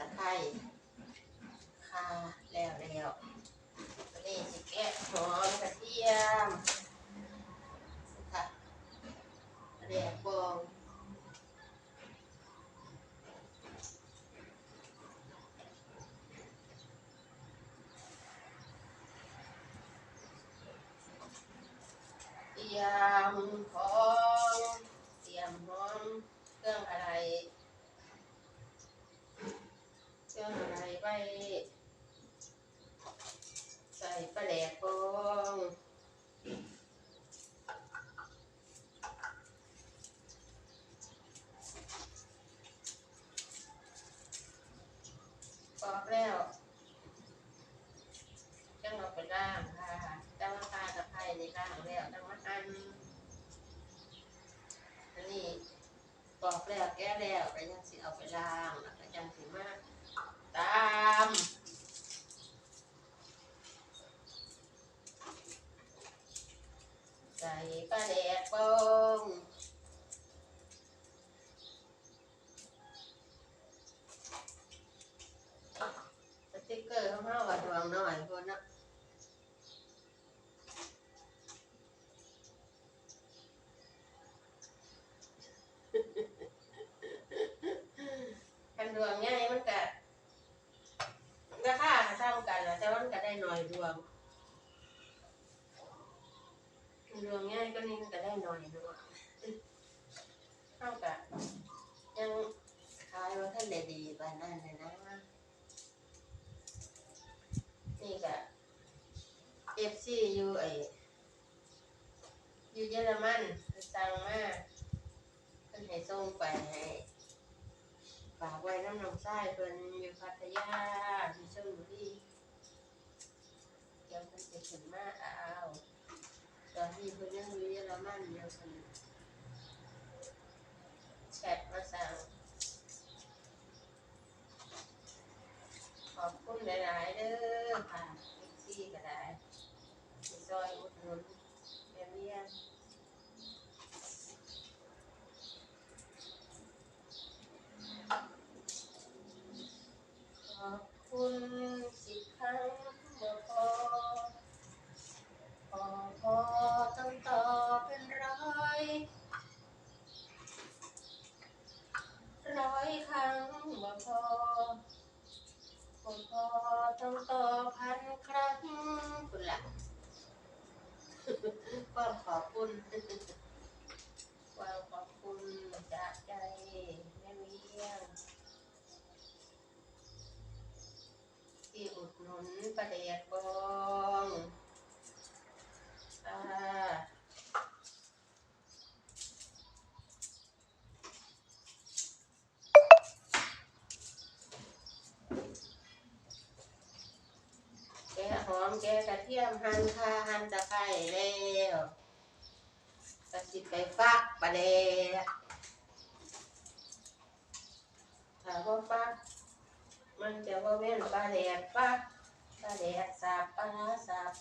ตะไคร้ข่าแล้วแล้วอันนี้สิแกะหอมกระเทียมค่ะแดกบองเตรียมของเตรียมหอมเครื่องอะไร เครื่องอะไรไปใส่ปลาแหลกบองปอกแล้วจังเราไปล่างค่ะจังมาคาตะไคร้ในล่างแล้วจังมาหั่นอันนี้ ปอกแล้วแก้แล้วก็ยังสิเอาไปล้างแล้วก็ยังสิมาตามใส่ปลาแดกบองสติ๊กเกอร์ของเราว่าดวงน้อยคนเนาะ คันดวงง่ายมันก็ราคาก็เท่ากันแห ละแต่ว่ามันก็ได้หน้อยดวง ดวงง่ายก็นี่มันก็ได้หน้อยดวงเท่ากับยังขายว่าท่านได้ดีปานนั้นเลยนะนี่ก็เอฟซีอยู่ไออยู่เยอรมันเพิ่นสั่งมาเพิ่นให้ส่งไปให้ฝากไว้น้ำน้ำทรายเพิ่นอยู่พัทยาที่ชลบุรี เดี๋ยวเป็นจะขึ้นมาเอาตอนนี้เพิ่นยังอยู่เยอรมันอยู่เพิ่นแชทมาสั่งขอบคุณหลายๆเด้อค่ะเอ็กซี่ก็ได้ที่ซอยอุดหนุนแม่เวียน ขอบคุณสิบครั้งบ่พอพอพอต้องต่อเป็นร้อยร้อยครั้งบ่พอบ่พอ ต้องต่อพันครั้งคุณล่ะความขอบคุณความขอบคุณจากใจแม่เวียงที่อุดหนุนประเดียกบอา แกะหอมแกะกระเทียมหั่นคาหั่นตะไคร้แล้วก็สิไปฟักประเดกถ้าว่าฟัก มันจะว่าเว้นปลาแดกปลาปลาแดกสับปลาสับ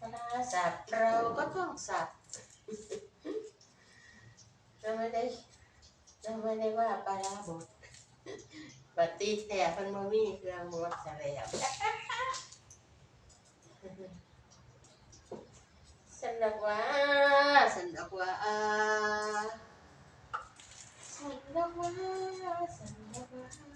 ปลาสับเราก็ต้องสับเราไม่ได้เราไม่ได้ว่าปลาร้า บดปฏิแต่เพันบ่มีเครื่องบดซะแล้วสันดอกว่าสันดอกว่าสันดอกว่าสันดอกว่า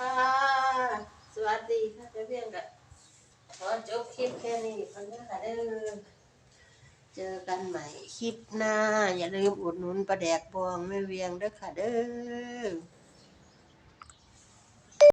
ค่ะสวัส ดีค่ะจะเพียงกับขอจบคลิปแค่นี้ก่อนนะคะเด้อเจอกันใหม่คลิปหน้า อย่าลืมอุดหนุนประแดกบองแม่เวียงด้อค่ะเด้อ